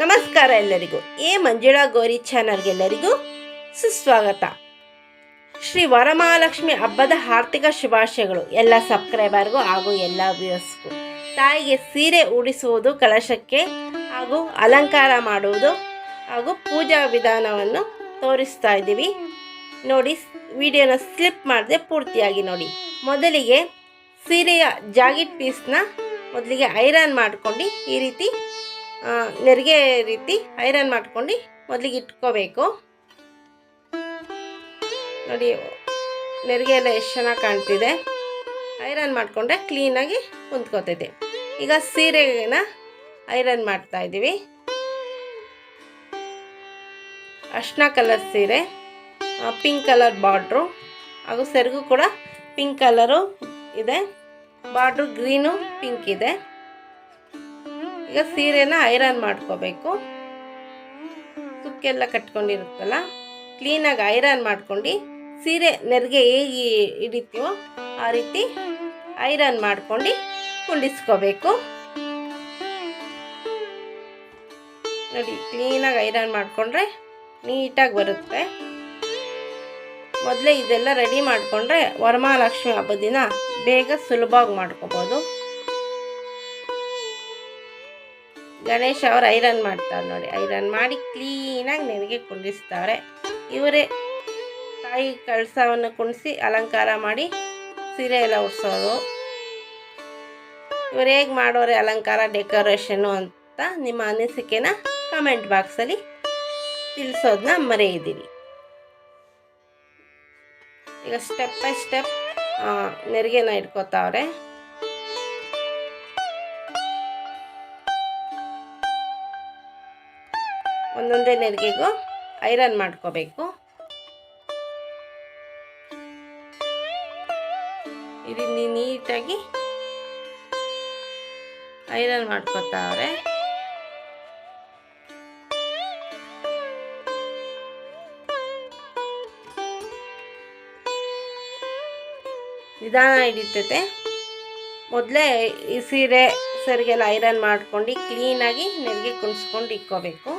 ನಮಸ್ಕಾರ ಎಲ್ಲರಿಗೂ. ಎ ಮಂಜುಳಾ ಗೌರಿ ಚಾನಲ್ಗೆಲ್ಲರಿಗೂ ಸುಸ್ವಾಗತ. ಶ್ರೀ ವರಮಹಾಲಕ್ಷ್ಮಿ ಹಬ್ಬದ ಆರ್ಥಿಕ ಶುಭಾಶಯಗಳು ಎಲ್ಲ ಸಬ್ಸ್ಕ್ರೈಬರ್ಗೂ ಹಾಗೂ ಎಲ್ಲ ವ್ಯೂಸ್ಗೂ ತಾಯಿಗೆ ಸೀರೆ ಉಡಿಸುವುದು ಕಲಶಕ್ಕೆ ಹಾಗೂ ಅಲಂಕಾರ ಮಾಡುವುದು ಹಾಗೂ ಪೂಜಾ ವಿಧಾನವನ್ನು ತೋರಿಸ್ತಾ ಇದ್ದೀವಿ. ನೋಡಿ, ವಿಡಿಯೋನ ಸ್ಲಿಪ್ ಮಾಡದೆ ಪೂರ್ತಿಯಾಗಿ ನೋಡಿ. ಮೊದಲಿಗೆ ಸೀರೆಯ ಜಾಗಿಟ್ ಪೀಸ್ನ ಮೊದಲಿಗೆ ಐರನ್ ಮಾಡ್ಕೊಂಡು ಈ ರೀತಿ ನೆರಿಗೆ ರೀತಿ ಐರನ್ ಮಾಡ್ಕೊಂಡು ಮೊದಲಿಗೆ ಇಟ್ಕೋಬೇಕು. ನೋಡಿ, ನೆರಿಗೆ ಎಲ್ಲ ಎಷ್ಟು ಚೆನ್ನಾಗಿ ಕಾಣ್ತಿದೆ. ಐರನ್ ಮಾಡಿಕೊಂಡ್ರೆ ಕ್ಲೀನಾಗಿ ಕುಂತ್ಕೋತೈತೆ. ಈಗ ಸೀರೆನ ಐರನ್ ಮಾಡ್ತಾ ಇದ್ದೀವಿ. ಅರ್ಶಿನ ಕಲರ್ ಸೀರೆ ಪಿಂಕ್ ಕಲರ್ ಬಾರ್ಡ್ರು ಹಾಗೂ ಸೆರಗು ಕೂಡ ಪಿಂಕ್ ಕಲರು ಇದೆ. ಬಾರ್ಡ್ರು ಗ್ರೀನು ಪಿಂಕ್ ಇದೆ. ಈಗ ಸೀರೆನ ಐರನ್ ಮಾಡ್ಕೋಬೇಕು. ಸುಕ್ಕೆಲ್ಲ ಕಟ್ಕೊಂಡಿರುತ್ತಲ್ಲ ಕ್ಲೀನಾಗಿ ಐರನ್ ಮಾಡ್ಕೊಂಡು ಸೀರೆ ನೆರಿಗೆ ಹೇಗೆ ಹಿಡಿತೀವೋ ಆ ರೀತಿ ಐರನ್ ಮಾಡ್ಕೊಂಡು ಕುಂಡಿಸ್ಕೋಬೇಕು ನೋಡಿ ಕ್ಲೀನಾಗಿ ಐರನ್ ಮಾಡಿಕೊಂಡ್ರೆ ನೀಟಾಗಿ ಬರುತ್ತೆ. ಮೊದಲೇ ಇದೆಲ್ಲ ರೆಡಿ ಮಾಡಿಕೊಂಡ್ರೆ ವರಮಹಾಲಕ್ಷ್ಮಿ ಹಬ್ಬದ ದಿನ ಬೇಗ ಸುಲಭವಾಗಿ ಮಾಡ್ಕೋಬೋದು. ಗಣೇಶ್ ಅವ್ರು ಐರನ್ ಮಾಡ್ತಾರೆ ನೋಡಿ, ಐರನ್ ಮಾಡಿ ಕ್ಲೀನಾಗಿ ನೆನಗೆ ಕುಂಡಿಸ್ತಾರೆ ಇವರೇ ತಾಯಿ ಕಳಸವನ್ನು ಕುಣಿಸಿ ಅಲಂಕಾರ ಮಾಡಿ ಸೀರೆ ಎಲ್ಲ ಉಡ್ಸೋದು ಇವ್ರು ಹೇಗೆ ಮಾಡೋರೆ ಅಲಂಕಾರ ಡೆಕೋರೇಷನು ಅಂತ ನಿಮ್ಮ ಅನಿಸಿಕೆನ ಕಮೆಂಟ್ ಬಾಕ್ಸಲ್ಲಿ ತಿಳಿಸೋದನ್ನ ಮರೆಯಿದ್ದೀರಿ. ಈಗ ಸ್ಟೆಪ್ ಬೈ ಸ್ಟೆಪ್ ನೆರಿಗೆನ ಇಟ್ಕೋತಾವ್ರೆ. ಒಂದೊಂದೇ ನೆರಿಗೆಗೂ ಐರನ್ ಮಾಡ್ಕೋಬೇಕು. ಇದನ್ನ ನೀಟಾಗಿ ಐರನ್ ಮಾಡ್ಕೋತಾವ್ರೆ. ನಿಧಾನ ಹಿಡಿತೈತೆ. ಮೊದಲೇ ಈ ಸೀರೆ ಸರಿಗೆಲ್ಲ ಐರನ್ ಮಾಡ್ಕೊಂಡು ಕ್ಲೀನಾಗಿ ನೆರಿಗೆ ಕುಣಿಸ್ಕೊಂಡು ಇಕ್ಕೋಬೇಕು.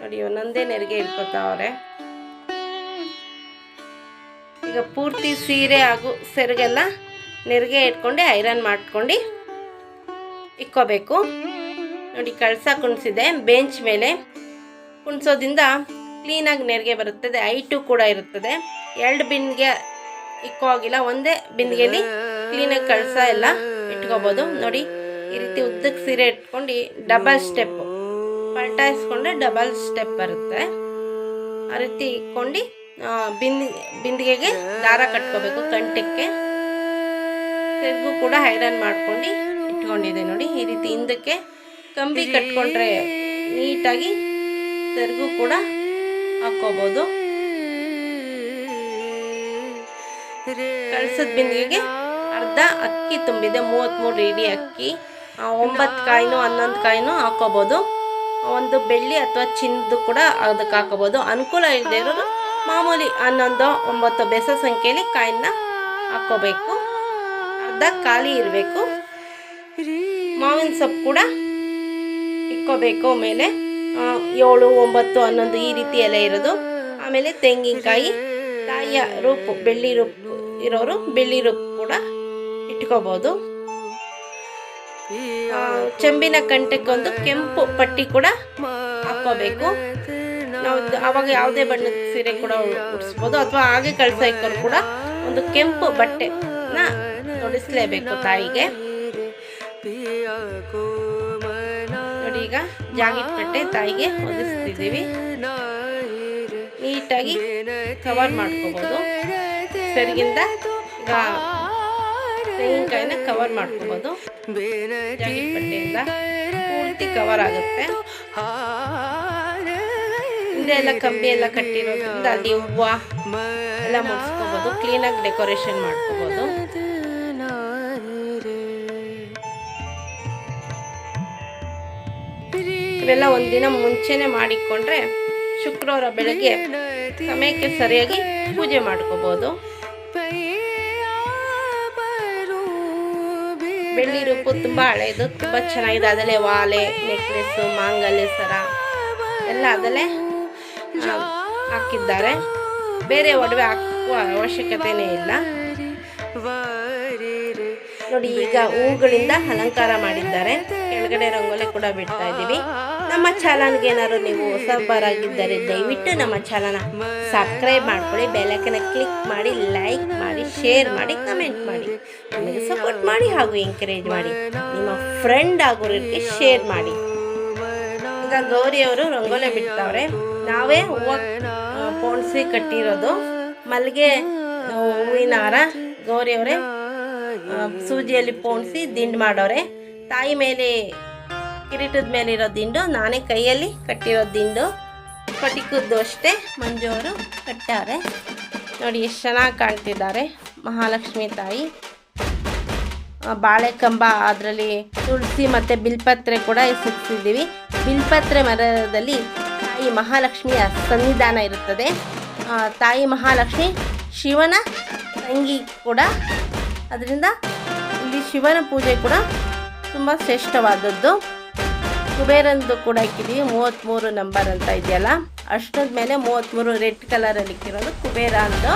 ನೋಡಿ, ಒಂದೊಂದೇ ನೆರಿಗೆ ಇಟ್ಕೊತಾವ್ರೆ ಈಗ ಪೂರ್ತಿ ಸೀರೆ ಹಾಗೂ ಸೆರಗೆಲ್ಲ ನೆರಿಗೆ ಇಟ್ಕೊಂಡು, ಐರನ್ ಮಾಡ್ಕೊಂಡು ಇಕ್ಕೋಬೇಕು. ನೋಡಿ, ಕಳಸ ಕುಣಿಸಿದೆ, ಬೆಂಚ್ ಮೇಲೆ ಕುಣಿಸೋದ್ರಿಂದ ಕ್ಲೀನಾಗಿ ನೆರಿಗೆ ಬರುತ್ತದೆ ಐಟು ಕೂಡ ಇರುತ್ತದೆ. ಎರಡು ಬಿಂದಿಗೆ ಇಕ್ಕೋ ಆಗಿಲ್ಲ ಒಂದೇ ಬಿಂದಿಗೆಯಲ್ಲಿ ಕ್ಲೀನಾಗಿ ಕಳಸ ಎಲ್ಲ ಇಟ್ಕೋಬೋದು. ನೋಡಿ, ಈ ರೀತಿ ಉದ್ದಕ್ಕೆ ಸೀರೆ ಇಟ್ಕೊಂಡು, ಡಬಲ್ ಸ್ಟೆಪ್ಪು ಪಲ್ಟಾಯಿಸ್ಕೊಂಡ್ರೆ ಡಬಲ್ ಸ್ಟೆಪ್ ಬರುತ್ತೆ. ಆ ರೀತಿ ಇಕ್ಕೊಂಡು ಬಿಂದಿ, ಬಿಂದಿಗೆಗೆ ದಾರ ಕಟ್ಕೋಬೇಕು ಕಂಠಕ್ಕೆ ಸೆರಗು ಕೂಡ ಐರನ್ ಮಾಡ್ಕೊಂಡು ಇಟ್ಕೊಂಡಿದೆ ನೋಡಿ, ಈ ರೀತಿ ಹಿಂದಕ್ಕೆ ಕಂಬಿ ಕಟ್ಕೊಂಡ್ರೆ ನೀಟಾಗಿ ತೆರಗು ಕೂಡ ಹಾಕೋಬೋದು ಕಳ್ಸದ ಬಿಂದಿಗೆಗೆ ಅರ್ಧ ಅಕ್ಕಿ ತುಂಬಿದೆ ಮೂವತ್ತ್ಮೂರು ಇಡಿ ಅಕ್ಕಿ ಒಂಬತ್ತು ಕಾಯಿನೂ, ಹನ್ನೊಂದು ಕಾಯಿನೂ ಹಾಕ್ಕೋಬೋದು. ಒಂದು ಬೆಳ್ಳಿ ಅಥವಾ ಚಿನ್ನದು ಕೂಡ ಅದಕ್ಕೆ ಹಾಕೋಬೋದು ಅನುಕೂಲ ಇಲ್ಲದೆ ಇರೋರು ಮಾಮೂಲಿ ಹನ್ನೊಂದು ಒಂಬತ್ತು ಬೆಸ ಸಂಖ್ಯೆಯಲ್ಲಿ ಕಾಯಿನ ಹಾಕೋಬೇಕು ಅರ್ಧ ಖಾಲಿ ಇರಬೇಕು. ಮಾವಿನ ಸೊಪ್ಪು ಕೂಡ ಇಕ್ಕೋಬೇಕು ಮೇಲೆ. ಆ, ಏಳು ಒಂಬತ್ತು ಹನ್ನೊಂದು ಈ ರೀತಿ ಎಲ್ಲ ಇರೋದು. ಆಮೇಲೆ ತೆಂಗಿನಕಾಯಿ ತಾಯಿಯ ರೂಪು ಬೆಳ್ಳಿ ರೂಪು ಇರೋರು ಬೆಳ್ಳಿ ರೂಪು ಕೂಡ ಇಟ್ಕೋಬೋದು. ಚೆಂಬಿನ ಕಂಠಕ್ಕೊಂದು ಕೆಂಪು ಪಟ್ಟಿ ಕೂಡ ಹಾಕೋಬೇಕು ನಾವು ಅವಾಗ ಯಾವುದೇ ಬಣ್ಣದ ಸೀರೆ ಕೂಡ ಉಡಿಸ್ಬೋದು. ಅಥವಾ ಹಾಗೆ ಕಳ್ಸ ಇಕ್ಕೋರು ಕೂಡ ಒಂದು ಕೆಂಪು ಬಟ್ಟೆನ ತೊಡಿಸ್ಲೇಬೇಕು ತಾಯಿಗೆ. ನೋಡಿ ಈಗ ಜಾಗಿಟ್ ಬಟ್ಟೆ ತಾಯಿಗೆ ಹೊದಿಸ್ತಿದ್ದೀವಿ. ನೀಟಾಗಿ ಕವರ್ ಮಾಡ್ಕೋಬೋದು. ಸರಿಗಿಂದ ಈಗ ತೆಂಗಿನಕಾಯಿನ ಕವರ್ ಮಾಡ್ಕೋಬೋದು. ಬೇರೆ ಪೂರ್ತಿ ಕವರ್ ಆಗುತ್ತೆ. ಎಲ್ಲ ಕಂಬಿ ಎಲ್ಲ ಕಟ್ಟಿರೋದ್ರಿಂದ ಅಲ್ಲಿ ಹೂವು ಎಲ್ಲ ಮುಡಿಸ್ಕೋಬೋದು. ಕ್ಲೀನಾಗಿ ಡೆಕೋರೇಷನ್ ಮಾಡ್ಕೋಬೋದು. ಇವೆಲ್ಲ ಒಂದಿನ ಮುಂಚೆನೆ ಮಾಡಿಕೊಂಡ್ರೆ ಶುಕ್ರವಾರ ಬೆಳಗ್ಗೆ ಸಮಯಕ್ಕೆ ಸರಿಯಾಗಿ ಪೂಜೆ ಮಾಡ್ಕೋಬೋದು. ಬೆಳ್ಳಿ ರೂಪು ತುಂಬ ಹಳೆಯದು ತುಂಬ ಚೆನ್ನಾಗಿದೆ. ಅದಲ್ಲೇ ವಾಲೆ ನೆಕ್ಲೆಸ್ಸು ಮಾಂಗಲ್ಯ, ಸರ, ಎಲ್ಲ ಅದಲ್ಲೇ ಹಾಕಿದ್ದಾರೆ. ಬೇರೆ ಒಡವೆ ಹಾಕುವ ಅವಶ್ಯಕತೆನೇ ಇಲ್ಲ. ನೋಡಿ, ಈಗ ಹೂಗಳಿಂದ ಅಲಂಕಾರ ಮಾಡಿದ್ದಾರೆ. ಕೆಳಗಡೆ ರಂಗೋಲಿ ಕೂಡ ಬಿಡ್ತಾ ಇದ್ದೀವಿ. ನಮ್ಮ ಚಾನಲ್ಗೆ ಏನಾದ್ರು ನೀವು ಹೊಸಬರಾಗಿದ್ದರೆ ದಯವಿಟ್ಟು ನಮ್ಮ ಚಾನಲ್ನ ಸಬ್ಸ್ಕ್ರೈಬ್ ಮಾಡ್ಕೊಳ್ಳಿ ಬೆಲಕನ್ನ ಕ್ಲಿಕ್ ಮಾಡಿ ಲೈಕ್ ಮಾಡಿ ಶೇರ್ ಮಾಡಿ ಕಮೆಂಟ್ ಮಾಡಿ. ನಮಗೆ ಸಪೋರ್ಟ್ ಮಾಡಿ ಹಾಗೂ ಎಂಕರೇಜ್ ಮಾಡಿ. ನಿಮ್ಮ ಫ್ರೆಂಡ್ ಆಗೋರಿಗೆ ಶೇರ್ ಮಾಡಿ. ಈಗ ಗೌರಿ ಅವರು ರಂಗೋಲಿ ಬಿಡ್ತಾವ್ರೆ. ನಾವೇ ಹೂವು ಪೋಣಿಸಿ ಕಟ್ಟಿರೋದು. ಮಲ್ಲಿಗೆ ಹೂವಿನ ಹಾರ ಗೌರಿ ಅವರೇ ಸೂಜಿಯಲ್ಲಿ ಪೋಣಿಸಿ ದಿಂಡು ಮಾಡೋರೆ. ತಾಯಿ ಮೇಲೆ ಕಿರೀಟದ ಮೇಲೆ ಇರೋ ದಿಂಡು, ನಾನೇ ಕೈಯಲ್ಲಿ ಕಟ್ಟಿರೋ ದಿಂಡು. ಪಟಿಕದ್ದು ಅಷ್ಟೇ ಮಂಜು ಅವರು ಕಟ್ಟಾರೆ. ನೋಡಿ, ಎಷ್ಟು ಚೆನ್ನಾಗಿ ಕಾಣ್ತಿದ್ದಾರೆ ಮಹಾಲಕ್ಷ್ಮಿ ತಾಯಿ. ಬಾಳೆ ಕಂಬ ಅದರಲ್ಲಿ ತುಳಸಿ ಮತ್ತು ಬಿಲ್ಪತ್ರೆ ಕೂಡ ಸುತ್ತಿದ್ದೀವಿ ಬಿಲ್ಪತ್ರೆ ಮರದಲ್ಲಿ ತಾಯಿ ಮಹಾಲಕ್ಷ್ಮಿಯ ಸನ್ನಿಧಾನ ಇರುತ್ತದೆ. ತಾಯಿ ಮಹಾಲಕ್ಷ್ಮಿ, ಶಿವನ ತಂಗಿ ಕೂಡ. ಅದರಿಂದ ಇಲ್ಲಿ ಶಿವನ ಪೂಜೆ ಕೂಡ ತುಂಬ ಶ್ರೇಷ್ಠವಾದದ್ದು. ಕುಬೇರಂದು ಕೂಡ ಇಕ್ಕಿದ್ದೀವಿ ಮೂವತ್ತ್ಮೂರು ನಂಬರ್ ಅಂತ ಇದೆಯಲ್ಲ? ಅಷ್ಟದ ಮೇಲೆ ಮೂವತ್ತ್ಮೂರು ರೆಡ್ ಕಲರಲ್ಲಿ ಇಕ್ಕಿರೋದು ಕುಬೇರ ಅಂತ.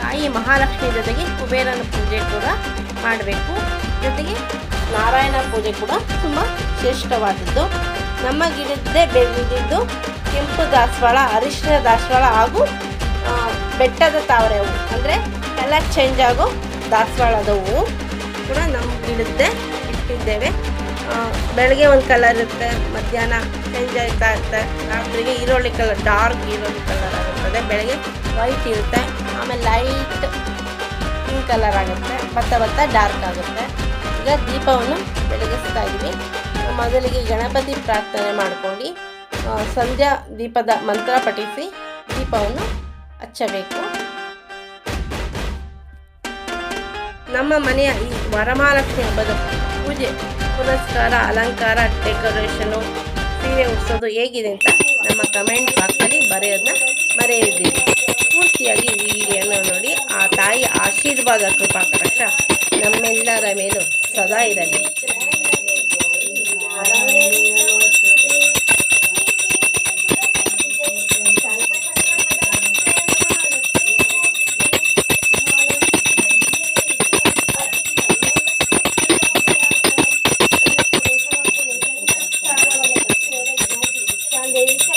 ತಾಯಿ ಮಹಾಲಕ್ಷ್ಮಿ ಜೊತೆಗೆ ಕುಬೇರನ ಪೂಜೆ ಕೂಡ ಮಾಡಬೇಕು. ಜೊತೆಗೆ ನಾರಾಯಣ ಪೂಜೆ ಕೂಡ ತುಂಬ ಶ್ರೇಷ್ಠವಾದದ್ದು. ನಮ್ಮ ಗಿಡದ್ದೇ ಬೆಳೆದಿದ್ದು ಕೆಂಪು ದಾಸವಾಳ ಅರಿಶಿನ ದಾಸವಾಳ ಹಾಗೂ ಬೆಟ್ಟದ ತಾವರೆ ಹೂವು ಅಂದರೆ ಕಲರ್ ಚೇಂಜ್ ಆಗೋ ದಾಸವಾಳದ ಹೂವು ಕೂಡ ನಮ್ಮ ಗಿಡದ್ದೇ ಇಟ್ಟಿದ್ದೇವೆ. ಬೆಳಗ್ಗೆ ಒಂದು ಕಲರ್ ಇರುತ್ತೆ, ಮಧ್ಯಾಹ್ನ ಚೇಂಜ್ ಆಯ್ತಾ ಇರುತ್ತೆ, ರಾತ್ರಿಗೆ ಈರುಳ್ಳಿ ಕಲರ್ ಡಾರ್ಕ್ ಈರುಳ್ಳಿ ಕಲರ್ ಆಗುತ್ತದೆ ಬೆಳಗ್ಗೆ ವೈಟ್ ಇರುತ್ತೆ, ಆಮೇಲೆ ಲೈಟ್ ಪಿಂಕ್ ಕಲರ್ ಆಗುತ್ತೆ ಭತ್ತ ಭತ್ತ ಡಾರ್ಕ್ ಆಗುತ್ತೆ. ಈಗ ದೀಪವನ್ನು ಬೆಳಗಿಸ್ತಾ ಇದ್ವಿ. ಮೊದಲಿಗೆ ಗಣಪತಿ ಪ್ರಾರ್ಥನೆ ಮಾಡ್ಕೊಂಡು ಸಂಧ್ಯಾ ದೀಪದ ಮಂತ್ರ ಪಠಿಸಿ ದೀಪವನ್ನು ಹಚ್ಚಬೇಕು. ನಮ್ಮ ಮನೆಯ ಈ ವರಮಹಾಲಕ್ಷ್ಮಿ ಹಬ್ಬದ ಪೂಜೆ ಪುನಸ್ಕಾರ ಅಲಂಕಾರ, ಡೆಕೋರೇಷನು, ಸೀರೆ ಉಡ್ಸೋದು ಹೇಗಿದೆ ಅಂತ ನಮ್ಮ ಕಮೆಂಟ್ ಬಾಕ್ಸಲ್ಲಿ ಬರೆಯೋದನ್ನ ಮರೆಯದಿರಿ ಪೂರ್ತಿಯಾಗಿ ವಿಡಿಯೋನ ನೋಡಿ, ಆ ತಾಯಿ ಆಶೀರ್ವಾದ, ಕೃಪಾ ನಮ್ಮೆಲ್ಲರ ಮೇಲೂ ಸದಾ ಇರಲಿ. Bye.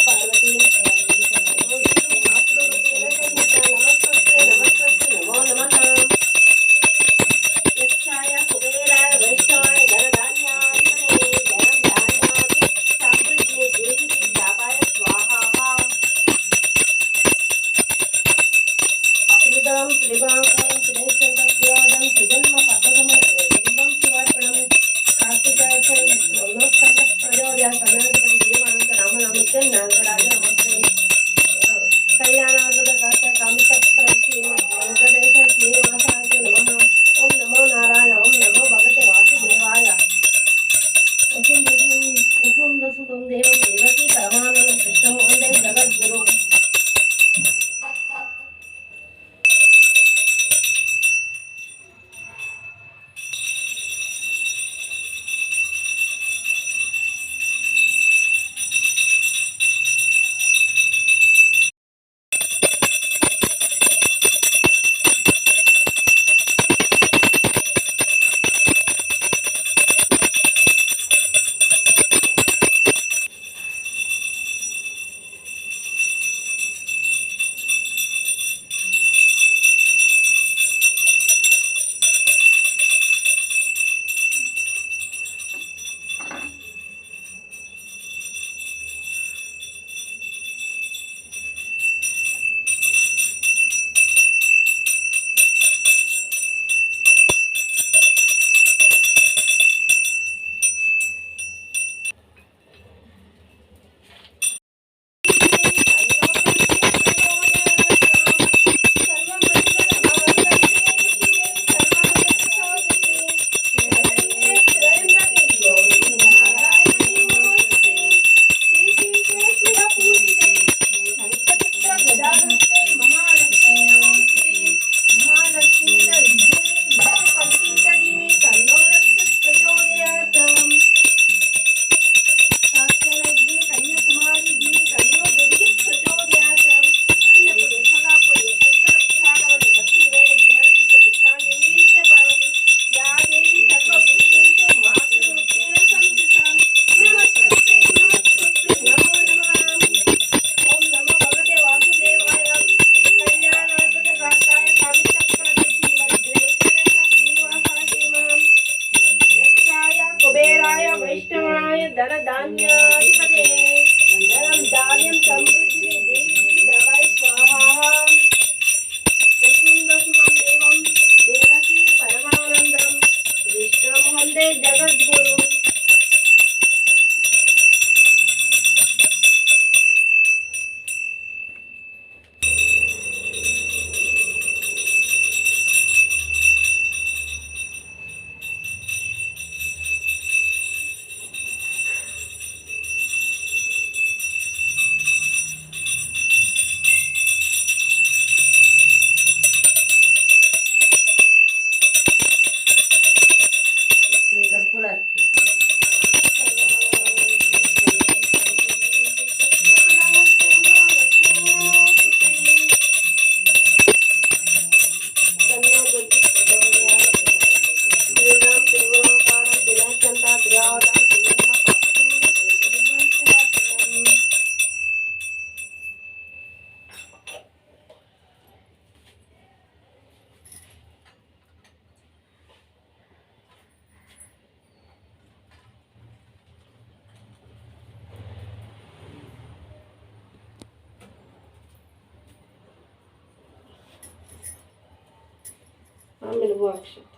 ಆಮೇಲೆ ಹೂ ಅಕ್ಷತೆ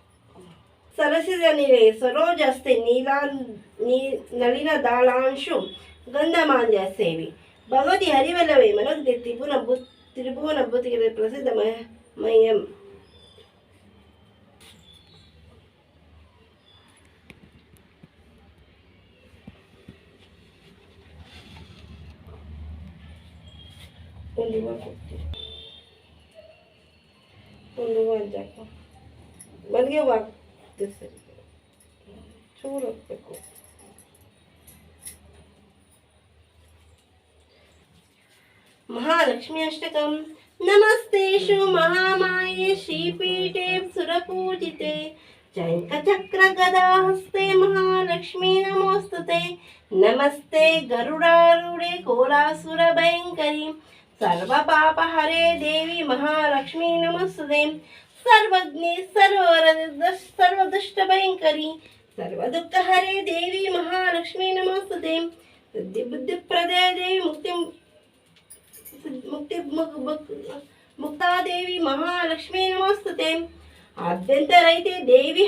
ಸರಸಿದ ನೀರೇ ಸರೋಜಸ್ತೆ ನೀಲಾ ನೀ ನಳಿನ ದಾಳಾಂಶು ಗಂಧಮಾಲ್ಯ ಸೇವಿ ಭಗವತಿ ಹರಿವಲ್ಲವೇ ಮನೋಜ್ಞೆ ತ್ರಿಭುವನ ಬು ತ್ರಿಭುವನ ಬುತ್ತಿಗೆ ಪ್ರಸಿದ್ಧ ಮಯ ಮಯಂ ಒಂದು ಹೂವು ಕೊಡ್ತೀನಿ ಒಂದು ಹೂವು Bölge bak desek. Çoğurak bakıyor. महालक्ष्म्यष्टकं नमस्तेषु महामाये श्रीपीठे सुरपूजिते चङ्कचक्रगदाहस्ते Mahalakshmi नमोऽस्तु ते नमस्ते सर्व पाप हरे देवी महालक्ष्मी नमोऽस्तु ಪಾಪ ಹರೇ ದೇವಿ ಮಹಾಲಕ್ಷ್ಮೀ ನಮಸ್ತುತೆ ಸರ್ವಜ್ಞೆ ಸರ್ವರ ಸರ್ವದುಷ್ಟ ಭಯಂಕರಿ ಸರ್ವ ದುಃಖ ಹರೇ ದೇವಿ ಮಹಾಲಕ್ಷ್ಮೀ ನಮಸ್ತುತೆ ಸಿದ್ಧಿ ಬುದ್ಧಿ ಪ್ರದಯ ದೇವಿ ಮುಕ್ತಿ ಮುಕ್ತಿ ಮುಕ್- ಮುಕ್- ಮುಕ್ತಾದೇವಿ ಮಹಾಲಕ್ಷ್ಮೀ ನಮಸ್ತುತೆ ಆದ್ಯಂತರೈತೆ ದೇವಿ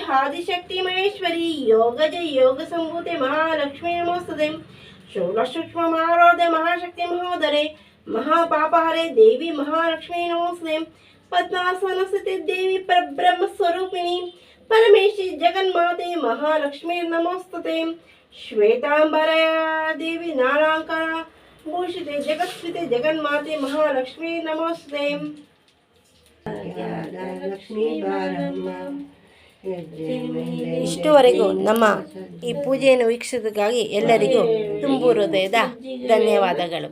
ಆದಿಶಕ್ತಿ ಮಹೇಶ್ವರಿ ಪದ್ಮಾಸನ ಸತಿ ದೇವಿ ಪರಬ್ರಹ್ಮ ಸ್ವರೂಪಿಣಿ. ಪರಮೇಶಿ ಜಗನ್ಮಾತೆ ಮಹಾಲಕ್ಷ್ಮಿ ನಮೋಸ್ತತೆ. ಶ್ವೇತಾಂಬರಯ ದೇವಿ ನಾರಾಂಕರ. ಭೂಷಿತೆ ಜಗತ್ಸ್ಮಿತೆ ಜಗನ್ಮಾತೆ ಮಹಾಲಕ್ಷ್ಮಿ ನಮೋಸ್ತೆ ಇಷ್ಟುವರೆಗೂ ನಮ್ಮ ಈ ಪೂಜೆಯನ್ನು ವೀಕ್ಷಿಸಿದಕ್ಕಾಗಿ ಎಲ್ಲರಿಗೂ ತುಂಬು ಹೃದಯದ ಧನ್ಯವಾದಗಳು.